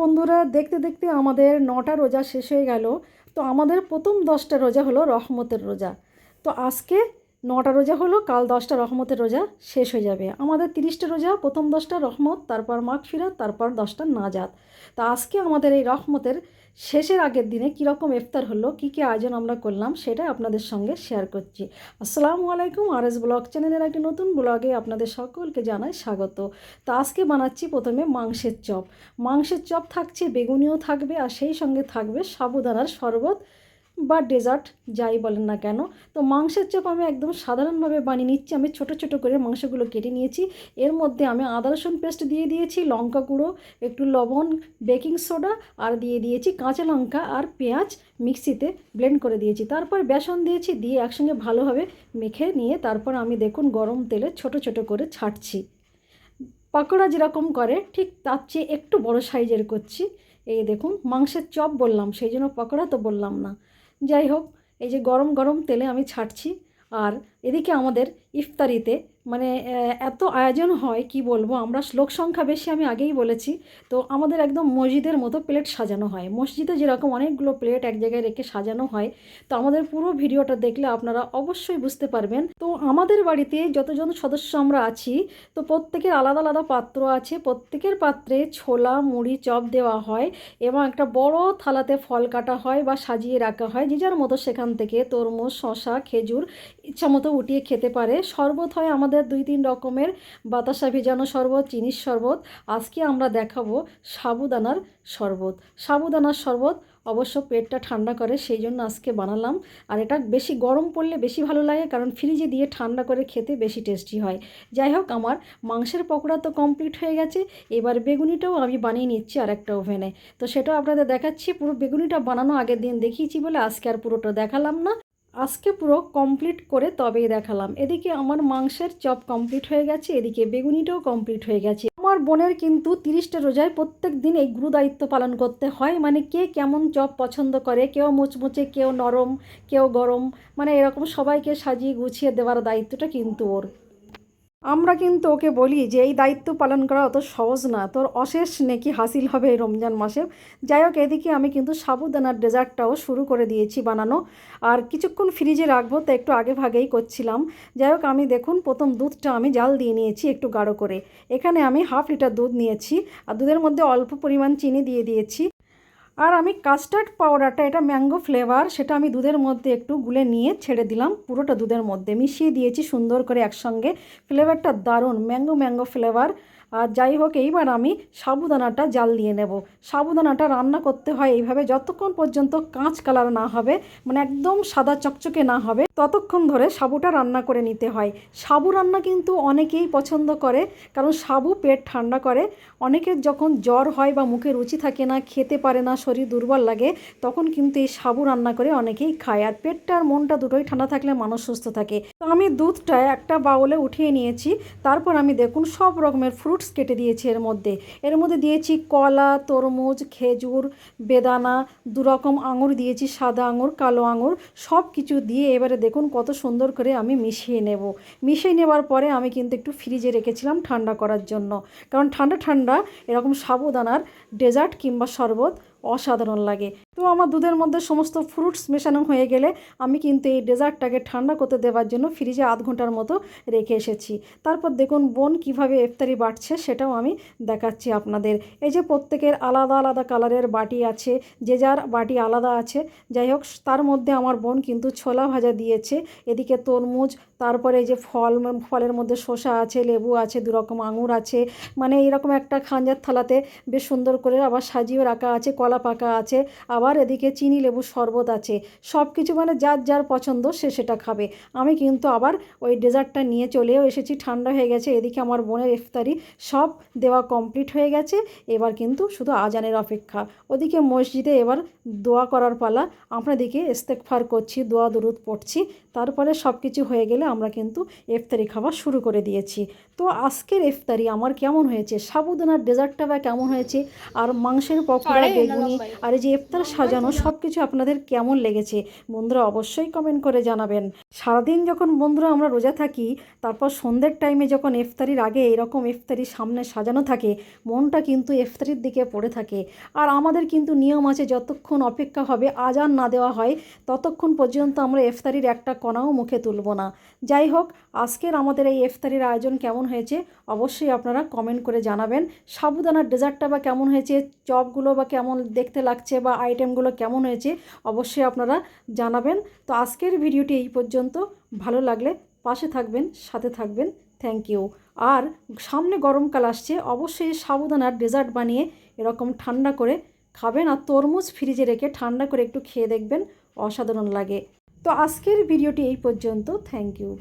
বন্ধুরা, দেখতে দেখতে আমাদের নটা রোজা শেষ হয়ে গেল। তো আমাদের প্রথম দশটা রোজা হলো রহমতের রোজা। তো আজকে নটা রোজা হলো, কাল দশটা রহমতের রোজা শেষ হয়ে যাবে। আমাদের তিরিশটা রোজা, প্রথম দশটা রহমত, তারপর মাঘ ফিরাত, তারপর দশটা নাজাত। তা আজকে আমাদের এই রহমতের শেষের আগের দিনে কীরকম ইফতার হলো, কী কী আয়োজন আমরা করলাম, সেটা আপনাদের সঙ্গে শেয়ার করছি। আসসালামু আলাইকুম আর এস ব্লগ চ্যানেলের একটি নতুন ব্লগে আপনাদের সকলকে জানাই স্বাগত। তো আজকে বানাচ্ছি প্রথমে মাংসের চপ। মাংসের চপ থাকছে, বেগুনিও থাকবে, আর সেই সঙ্গে থাকবে সাবুদানার শরবত। বা ডেজার্ট যাই বলেন না কেন। তো মাংসের চপ আমি একদম সাধারণভাবে বানিয়ে নিচ্ছি। আমি ছোট ছোট করে মাংসগুলো কেটে নিয়েছি। এর মধ্যে আমি আদা, রসুন পেস্ট দিয়ে দিয়েছি, লঙ্কা গুঁড়ো, একটু লবণ বেকিং সোডা আর দিয়ে দিয়েছি কাঁচা লঙ্কা আর পেঁয়াজ মিক্সিতে ব্লেন্ড করে দিয়েছি। তারপর বেসন দিয়েছি, দিয়ে একসঙ্গে ভালোভাবে মেখে নিয়ে তারপর আমি দেখুন গরম তেলে ছোট ছোট করে ছাড়ছি। পাকোড়া যেরকম করে, ঠিক তার চেয়ে একটু বড় সাইজের করছি। এই দেখুন, মাংসের চপ বললাম, সেই জন্য পকোড়া তো বললাম না। যাই হোক এই যে গরম গরম তেলে আমি ছাড়ছি। আর এদিকে আমাদের ইফতারিতে মানে এত আয়োজন হয়, কি বলব? আমরা লোক সংখ্যা বেশি, আমি আগেই বলেছি। তো আমাদের একদম মসজিদের মতো প্লেট সাজানো হয়। মসজিদে যেরকম অনেকগুলো প্লেট এক জায়গায় রেখে সাজানো হয়, তো আমাদের পুরো ভিডিওটা দেখলে আপনারা অবশ্যই বুঝতে পারবেন। তো আমাদের বাড়িতে যতজন সদস্য আমরা আছি, তো প্রত্যেকের আলাদা আলাদা পাত্র আছে। প্রত্যেকের পাত্রে ছোলা, মুড়ি, চপ দেওয়া হয় এবং একটা বড় থালাতে ফল কাটা হয় বা সাজিয়ে রাখা হয়। যে যার মতো সেখান থেকে তরমুজ শশা খেজুর ইচ্ছা মতো উঠিয়ে খেতে পারে। শরবত হয় আমাদের দুই তিন রকমের বাতাসা ভেজানো শরবত, চিনির শরবত। আজকে আমরা দেখাবো সাবুদানার শরবত। সাবুদানার শরবত অবশ্য পেটটা ঠান্ডা করে, সেই জন্য আজকে বানালাম। আর এটা বেশি গরম পড়লে বেশি ভালো লাগে, কারণ ফ্রিজে দিয়ে ঠান্ডা করে খেতে বেশি টেস্টি হয়। যাই হোক, আমার মাংসের পকোড়া তো কমপ্লিট হয়ে গেছে। এবার বেগুনিটাও আমি বানিয়ে নিচ্ছি আর একটা ওভেনে। তো সেটাও আপনাদের দেখাচ্ছি। পুরো বেগুনিটা বানানো আগের দিন দেখিয়েছি বলে আজকে আর পুরোটা দেখালাম না। আজকে পুরো কমপ্লিট করে তবেই দেখালাম। এদিকে আমার মাংসের চপ কমপ্লিট হয়ে গেছে, এদিকে বেগুনিটাও কমপ্লিট হয়ে গেছে। আমার বোনের কিন্তু তিরিশটা রোজায় প্রত্যেক দিন এই গুরু দায়িত্ব পালন করতে হয় মানে কে কেমন চপ পছন্দ করে, কেউ মুচমুচে, কেউ নরম, কেউ গরম মানে এরকম সবাইকে সাজিয়ে গুছিয়ে দেওয়ার দায়িত্বটা কিন্তু ওর। আমরা কিন্তু ওকে বলি যে, এই দায়িত্ব পালন করা অত সহজ না। তোর অশেষ নেকি হাসিল হবে এই রমজান মাসে। যাই হোক, এদিকে আমি কিন্তু সাবুদানার ডেজার্টটাও শুরু করে দিয়েছি বানানো। আর কিছুক্ষণ ফ্রিজে রাখব, তো একটু আগে ভাগেই করছিলাম। যাই হোক, আমি দেখুন, প্রথম দুধটা আমি জাল দিয়ে নিয়েছি একটু গাঢ় করে। এখানে আমি হাফ লিটার দুধ নিয়েছি। আর দুধের মধ্যে অল্প পরিমাণ চিনি দিয়ে দিয়েছি। আর আমি কাস্টার্ড পাউডারটা এটা ম্যাঙ্গো ফ্লেভার সেটা আমি দুধের মধ্যে একটু গুলে নিয়ে ছেড়ে দিলাম। পুরোটা দুধের মধ্যে মিশিয়ে দিয়েছি সুন্দর করে একসঙ্গে। ফ্লেভারটা দারুণ ম্যাঙ্গো ম্যাঙ্গো ফ্লেভার আর যাই হোক, এইবার আমি সাবুদানাটা জাল দিয়ে নেব। সাবুদানাটা রান্না করতে হয় এইভাবে যতক্ষণ পর্যন্ত কাঁচ কালার না হবে মানে একদম সাদা চকচকে না হবে, ততক্ষণ ধরে সাবুটা রান্না করে নিতে হয়। সাবু রান্না কিন্তু অনেকেই পছন্দ করে, কারণ সাবু পেট ঠান্ডা করে। অনেকের যখন জ্বর হয় বা মুখে রুচি থাকে না, খেতে পারে না, শরীর দুর্বল লাগে, তখন কিন্তু এই সাবু রান্না করে অনেকেই খায়। আর পেটটা আর মনটা দুটোই ঠান্ডা থাকলে মানুষ সুস্থ থাকে। তো আমি দুধটা একটা বাউলে উঠিয়ে নিয়েছি। তারপর আমি দেখুন, সব রকমের ফ্রুটস কেটে দিয়েছি এর মধ্যে। এর মধ্যে দিয়েছি কলা, তরমুজ, খেজুর, বেদানা দু রকম আঙুর দিয়েছি, সাদা আঙুর, কালো আঙুর সব কিছু দিয়ে এবারে দেখুন কত সুন্দর করে আমি মিশিয়ে নেব। মিশিয়ে নেবার পরে আমি কিন্তু একটু ফ্রিজে রেখেছিলাম ঠান্ডা করার জন্য। কারণ ঠান্ডা ঠান্ডা এরকম সাবুদানার ডেজার্ট কিংবা শরবত অসাধারণ লাগে। তো আমার দুধের মধ্যে সমস্ত ফ্রুটস মেশানো হয়ে গেলে আমি কিন্তু এই ডেজার্টটাকে ঠান্ডা করতে দেওয়ার জন্য ফ্রিজে আধ ঘণ্টার মতো রেখে এসেছি। তারপর দেখুন বোন কীভাবে ইফতারি বাটছে সেটাও আমি দেখাচ্ছি আপনাদের। এই যে প্রত্যেকের আলাদা আলাদা কালারের বাটি আছে, যে যার বাটি আলাদা আছে, যাই হোক, তার মধ্যে আমার বোন কিন্তু ছোলা ভাজা দিয়েছে। এদিকে তরমুজ, তারপরে এই যে ফল, ফলের মধ্যে শসা আছে, লেবু আছে দু রকম আঙুর আছে। মানে এরকম একটা খাঞ্জার থালাতে বেশ সুন্দর করে আবার সাজিয়ে রাখা আছে, কলা পাকা আছে, আবার এদিকে চিনি লেবু শরবত আছে। সব কিছু মানে যার যার পছন্দ সে সেটা খাবে। আমি কিন্তু আবার ওই ডেজার্টটা নিয়ে চলেও এসেছি ঠান্ডা হয়ে গেছে। এদিকে আমার বোনের ইফতারি সব দেওয়া কমপ্লিট হয়ে গেছে। এবার কিন্তু শুধু আজানের অপেক্ষা। ওদিকে মসজিদে এবার দোয়া করার পালা। আমরা দিকে ইস্তেকফার করছি দোয়া দরুদ পড়ছি। তারপরে সব কিছু হয়ে গেলে আমরা কিন্তু ইফতারি খাওয়া শুরু করে দিয়েছি। তো আজকের ইফতারি আমার কেমন হয়েছে? সাবুদানার ডেজার্টটা বা কেমন হয়েছে? আর মাংসের পকোড়া বেগুনি আর এই যে ইফতার সাজানো সব কিছু আপনাদের কেমন লেগেছে বন্ধুরা অবশ্যই কমেন্ট করে জানাবেন। সারাদিন যখন বন্ধুরা আমরা রোজা থাকি, তারপর সন্ধ্যের টাইমে যখন ইফতারির আগে এরকম ইফতারির সামনে সাজানো থাকে, মনটা কিন্তু ইফতারির দিকে পড়ে থাকে। আর আমাদের কিন্তু নিয়ম আছে, যতক্ষণ অপেক্ষা হবে, আজান না দেওয়া হয়, ততক্ষণ পর্যন্ত আমরা ইফতারির একটা কণাও মুখে তুলব না। যাই হোক, আজকের আমাদের এই ইফতারির আয়োজন কেমন হয়েছে অবশ্যই আপনারা কমেন্ট করে জানাবেন। সাবুদানার ডেজার্টটা বা কেমন হয়েছে, চপগুলো বা কেমন দেখতে লাগছে বা আইটেমগুলো কেমন হয়েছে অবশ্যই আপনারা জানাবেন। তো আজকের ভিডিওটি এই পর্যন্ত। ভালো লাগলে পাশে থাকবেন, সাথে থাকবেন। থ্যাংক ইউ আর সামনে গরমকাল আসছে, অবশ্যই সাবুদানার ডেজার্ট বানিয়ে এরকম ঠান্ডা করে খাবেন আর তরমুজ ফ্রিজে রেখে ঠান্ডা করে একটু খেয়ে দেখবেন, অসাধারণ লাগে। তো আজকের ভিডিওটি এই পর্যন্ত। Thank you